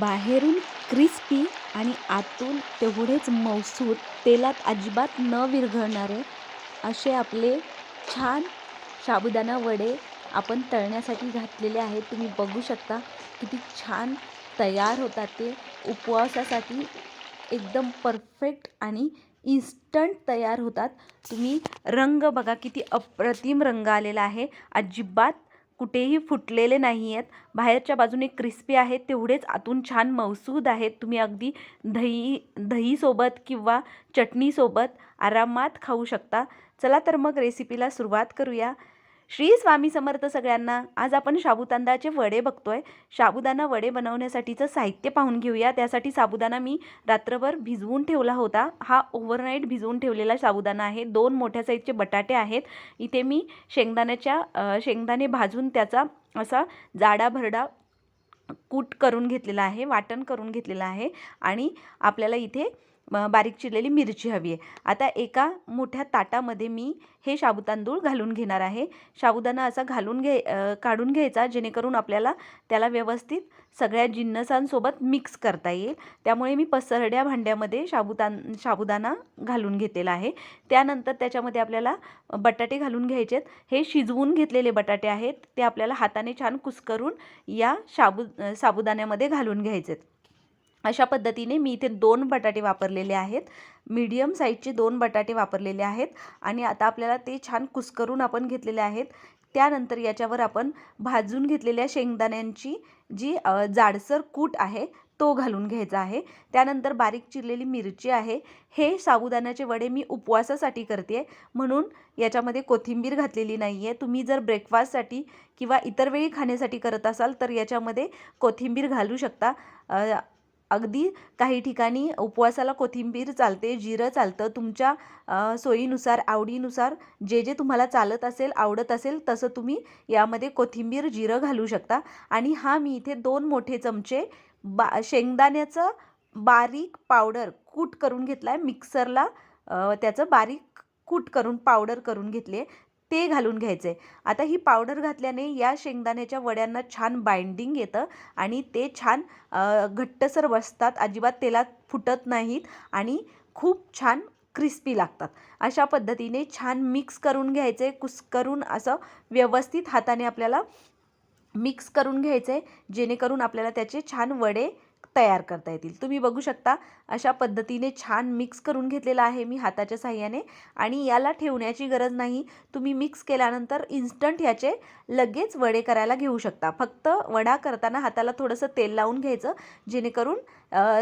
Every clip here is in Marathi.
बाहेरून क्रिस्पी आणि आतून तेवढेच मऊसूत तेलात अजिबात न विरघळणारे असे आपले छान साबुदाणा वडे आपण तळण्यासाठी घातलेले आहेत. तुम्ही बघू शकता किती छान तयार होतात ते. उपवासासाठी एकदम परफेक्ट आणि इन्स्टंट तयार होतात. तुम्ही रंग बघा किती अप्रतिम रंग आलेला आहे. अजिबात कुठेही फुटलेले नाही आहेत बाहेरच्या बाजूने क्रिस्पी आहेत तेवढेच आतून छान मऊसूद आहेत. तुम्ही अगदी दही दहीसोबत किंवा चटणीसोबत आरामात खाऊ शकता. चला तर मग रेसिपीला सुरुवात करूया. श्री स्वामी समर्थ सगळ्यांना आज आपण साबुदाण्याचे वडे बघतोय. साबुदाणा वडे बनवण्यासाठीचं साहित्य पाहून घेऊया. त्यासाठी साबुदाणा मी रात्रभर भिजवून ठेवला होता. हा ओव्हरनाईट भिजवून ठेवलेला साबुदाणा आहे. दोन मोठ्या साईजचे बटाटे आहेत. इथे मी शेंगदाण्याच्या शेंगदाणे भाजून त्याचा असा जाडा भरडा कूट करून घेतलेला आहे. वाटण करून घेतलेलं आहे. आणि आपल्याला इथे बारीक चिरलेली मिरची हवी आहे. आता एका मोठ्या ताटामध्ये मी हे साबु तांदूळ घालून घेणार आहे. साबुदाणा असा घालून घे काढून घ्यायचा जेणेकरून आपल्याला त्याला व्यवस्थित सगळ्या जिन्नसांसोबत मिक्स करता येईल. त्यामुळे मी पसरड्या भांड्यामध्ये शाबुतान साबुदाणा घालून घेतलेला आहे. त्यानंतर त्याच्यामध्ये आपल्याला बटाटे घालून घ्यायचे आहेत हे शिजवून घेतलेले बटाटे आहेत ते आपल्याला हाताने छान कुस्करून या शाबू साबुदाण्यामध्ये घालून घ्यायचे आहेत अशा पद्धतीने मी इथे दोन बटाटे वापरलेले आहेत. मीडियम साईजचे दोन बटाटे वापरलेले आहेत. आणि आता आपल्याला ते छान कुस्करून आपण घेतलेले आहेत. त्यानंतर याच्यावर आपण भाजून घेतलेल्या शेंगदाण्यांची जी जाडसर कूट आहे तो घालून घ्यायचा आहे. त्यानंतर बारीक चिरलेली मिरची आहे. हे साबुदाण्याचे वडे मी उपवासासाठी करते. म्हणून याच्यामध्ये कोथिंबीर घातलेली नाही आहे तुम्ही जर ब्रेकफास्टसाठी किंवा इतर वेळी खाण्यासाठी करत असाल तर याच्यामध्ये कोथिंबीर घालू शकता. अगदी काही ठिकाणी उपवासाला कोथिंबीर चालते जिरं चालतं तुमच्या सोयीनुसार आवडीनुसार जे जे तुम्हाला चालत असेल आवडत असेल तसं तुम्ही यामध्ये कोथिंबीर जिरं घालू शकता. आणि हा मी इथे दोन मोठे चमचे बा शेंगदाण्याचं बारीक पावडर कूट करून घेतला आहे मिक्सरला त्याचं बारीक कूट करून पावडर करून घेतले ते घालून घ्यायचे. आता ही पावडर घातल्याने या शेंगदाण्याच्या वड्यांना छान बाइंडिंग येतं आणि ते छान घट्टसर बसतात. अजिबात तेलात फुटत नाहीत आणि खूप छान क्रिस्पी लागतात. अशा पद्धतीने छान मिक्स करून घ्यायचे कुस्करून असं व्यवस्थित हाताने आपल्याला मिक्स करून घ्यायचं आहे जेणेकरून आपल्याला त्याचे छान वडे तयार करता येतील. तुम्ही बघू शकता अशा पद्धतीने छान मिक्स करून घेतलेला आहे मी हाताच्या साह्याने आणि याला ठेवण्याची गरज नाही. तुम्ही मिक्स केल्यानंतर इन्स्टंट ह्याचे लगेच वडे करायला घेऊ शकता. फक्त वडा करताना हाताला थोडंसं तेल लावून घ्यायचं जेणेकरून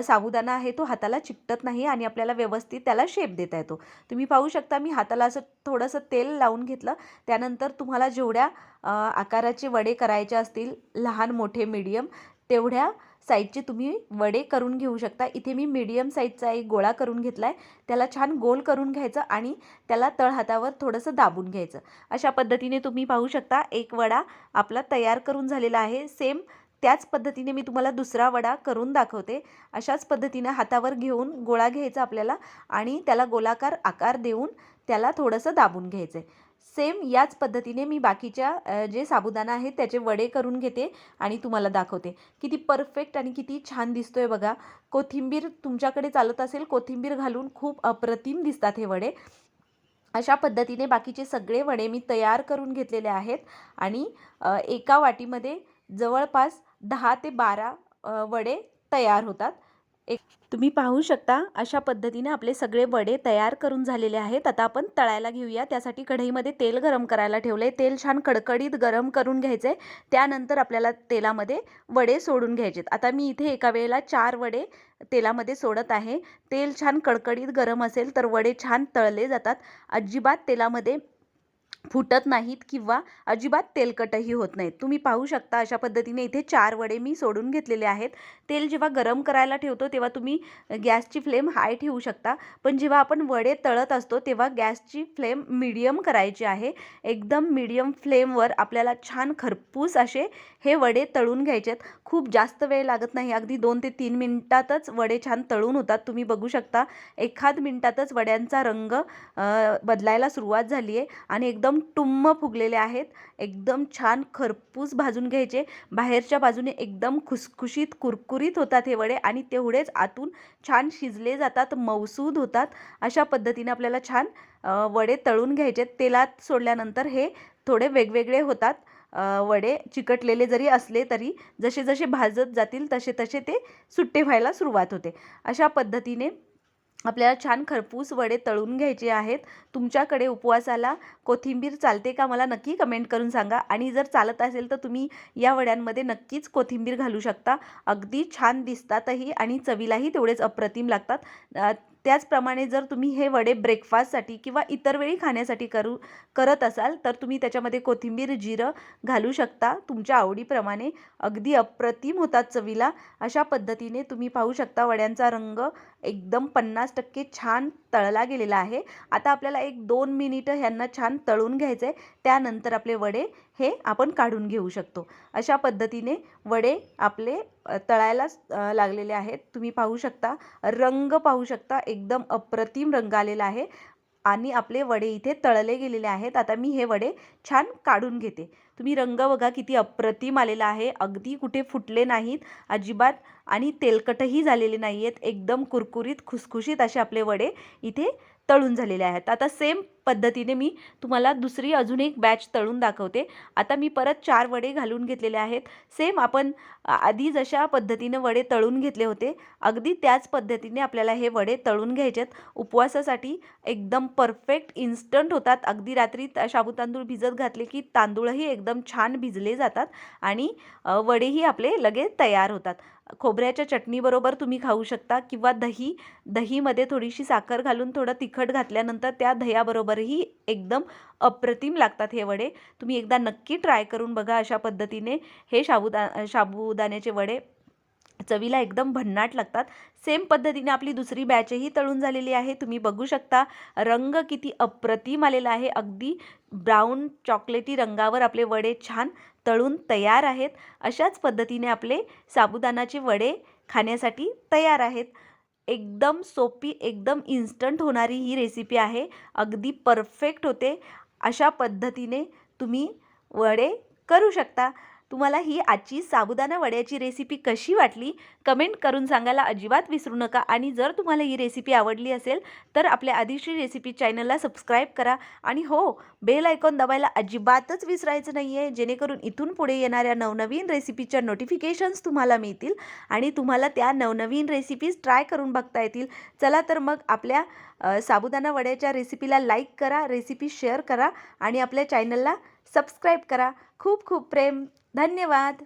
साबुदाणा आहे तो हाताला चिकटत नाही आणि आपल्याला व्यवस्थित त्याला शेप देता येतो. तुम्ही पाहू शकता मी हाताला असं थोडंसं तेल लावून घेतलं. त्यानंतर तुम्हाला जेवढ्या आकाराचे वडे करायचे असतील लहान मोठे मीडियम तेवढ्या साईजचे तुम्ही वडे करून घेऊ शकता. इथे मी मीडियम साईजचा एक गोळा करून घेतला आहे त्याला छान गोल करून घ्यायचं आणि त्याला तळहातावर थोडंसं दाबून घ्यायचं. अशा पद्धतीने तुम्ही पाहू शकता एक वडा आपला तयार करून झालेला आहे. सेम त्याच पद्धतीने मी तुम्हाला दुसरा वडा करून दाखवते. अशाच पद्धतीनं हातावर घेऊन गोळा घ्यायचा आपल्याला आणि त्याला गोलाकार आकार देऊन त्याला थोडंसं दाबून घ्यायचं आहे सेम याच पद्धतीने मी बाकीच्या जे साबुदाणा आहेत त्याचे वडे करून घेते आणि तुम्हाला दाखवते. किती परफेक्ट आणि किती छान दिसतो आहे बघा. कोथिंबीर तुमच्याकडे चालत असेल कोथिंबीर घालून खूप अप्रतिम दिसतात हे वडे. अशा पद्धतीने बाकीचे सगळे वडे मी तयार करून घेतलेले आहेत आणि एका वाटीमध्ये जवळपास दहा ते बारा वडे तयार होतात. एक तुम्ही पाहू शकता अशा पद्धतीने आपले सगळे वडे तयार करून झालेले आहेत. आता आपण तळायला घेऊया. त्यासाठी कढईमध्ये तेल गरम करायला ठेवलं आहे तेल छान कडकडीत गरम करून घ्यायचे आहे त्यानंतर आपल्याला तेलामध्ये वडे सोडून घ्यायचेत. आता मी इथे एका वेळेला चार वडे तेलामध्ये सोडत आहे. तेल छान कडकडीत गरम असेल तर वडे छान तळले जातात. अजिबात तेलामध्ये फुटत नाहीत किंवा अजिबात तेलकटही होत नाहीत. तुम्ही पाहू शकता अशा पद्धतीने इथे चार वडे मी सोडून घेतलेले आहेत. तेल जेव्हा गरम करायला ठेवतो तेव्हा तुम्ही गॅसची फ्लेम हाय ठेवू शकता. पण जेव्हा आपण वडे तळत असतो तेव्हा गॅसची फ्लेम मिडियम करायची आहे. एकदम मीडियम फ्लेमवर आपल्याला छान खरपूस असे हे वडे तळून घ्यायचे आहेत खूप जास्त वेळ लागत नाही. अगदी दोन ते तीन मिनटातच वडे छान तळून होतात. तुम्ही बघू शकता एखाद मिनटातच वड्यांचा रंग बदलायला सुरुवात झाली आहे आणि एकदम एकदम टुम्म फुगलेले आहेत. एकदम छान खरपूस भाजून घ्यायचे. बाहेरच्या बाजूने एकदम खुसखुशीत कुरकुरीत होतात हे वडे आणि तेवढेच आतून छान शिजले जातात मऊसूद होतात. अशा पद्धतीने आपल्याला छान वडे तळून घ्यायचे. तेलात सोडल्यानंतर हे थोडे वेगवेगळे होतात. वडे चिकटलेले जरी असले तरी जसे जसे भाजत जातील तसे तसे ते सुट्टे व्हायला सुरुवात होते. अशा पद्धतीने आपल्याला छान खरपूस वडे तळून घ्यायचे आहेत. तुमच्याकडे उपवासाला कोथिंबीर चालते का मला नक्की कमेंट करून सांगा. आणि जर चालत असेल तर तुम्ही या वड्यांमध्ये नक्कीच कोथिंबीर घालू शकता. अगदी छान दिसतातही आणि चवीलाही तेवढेच अप्रतिम लागतात. त्याचप्रमाणे जर तुम्ही हे वडे ब्रेकफास्टसाठी किंवा इतर वेळी खाण्यासाठी करू करत असाल तर तुम्ही त्याच्यामध्ये कोथिंबीर जिरं घालू शकता. तुमच्या आवडीप्रमाणे अगदी अप्रतिम होतात चवीला. अशा पद्धतीने तुम्ही पाहू शकता वड्यांचा रंग एकदम पन्नास टक्के छान तळला गेलेला आहे. आता आपल्याला एक दोन मिनिटं ह्यांना छान तळून घ्यायचं आहे त्यानंतर आपले वडे हे आपण काढून घेऊ शकतो. अशा पद्धतीने वडे आपले तळायलाच तळायला लागलेले आहेत. तुम्ही पाहू शकता रंग पाहू शकता एकदम अप्रतिम रंग आलेला आहे आणि आपले वडे इथे तळले गेलेले आहेत. आता मी हे वडे छान काढून घेते. तुम्ही रंग बघा किती अप्रतिम आलेला आहे. अगदी कुठे फुटले नाहीत अजिबात आणि तेलकटही झालेले नाही आहेत एकदम कुरकुरीत खुसखुशीत असे आपले वडे इथे तळून झालेले आहेत. आता सेम पद्धतीने मी तुम्हाला दुसरी अजून एक बॅच तळून दाखवते. आता मी परत चार वडे घालून घेतलेले आहेत. सेम आपण आधी जशा पद्धतीने वडे तळून घेतले होते अगदी त्याच पद्धतीने आपल्याला हे वडे तळून घ्यायचेत. उपवासासाठी एकदम परफेक्ट इन्स्टंट होतात. अगदी रात्री शाबू तांदूळ भिजत घातले की तांदूळही एकदम छान भिजले जातात आणि वडेही आपले लगेच तयार होतात. खोबऱ्याच्या चटणीबरोबर तुम्ही खाऊ शकता किंवा दही. दहीमध्ये थोडीशी साखर घालून थोडं तिखट घातल्यानंतर त्या दह्याबरोबरही एकदम अप्रतिम लागतात हे वडे. तुम्ही एकदा नक्की ट्राय करून बघा अशा पद्धतीने. हे शाबुदा शाबुदाण्याचे वडे चवीला एकदम भन्नाट लागतात. सेम पद्धतीने आपली दुसरी बॅचही तळून झालेली आहे. तुम्ही बघू शकता रंग किती अप्रतिम आलेला आहे. अगदी ब्राऊन चॉकलेटी रंगावर आपले वडे छान तळून तयार आहेत. अशाच पद्धतीने आपले साबुदाणाचे वडे खाण्यासाठी तयार आहेत. एकदम सोपी एकदम इन्स्टंट होणारी ही रेसिपी आहे. अगदी परफेक्ट होते. अशा पद्धतीने तुम्ही वडे करू शकता. तुम्हाला ही आजची साबुदाना वड्याची रेसिपी कशी वाटली? कमेंट करून सांगायला अजिबात विसरू नका. आणि जर तुम्हाला ही रेसिपी आवडली असेल तर आपल्या आधीची रेसिपी चॅनलला सबस्क्राईब करा. आणि हो बेल आयकॉन दबायला अजिबातच विसरायचं नाही आहे जेणेकरून इथून पुढे येणाऱ्या नवनवीन रेसिपीच्या नोटिफिकेशन्स तुम्हाला मिळतील. आणि तुम्हाला त्या नवनवीन रेसिपीज ट्राय करून बघता येतील. चला तर मग आपल्या साबुदाना वड्याच्या रेसिपीला लाईक करा रेसिपी शेअर करा. आणि आपल्या चॅनलला सबस्क्राईब करा. खूप खूप प्रेम. धन्यवाद.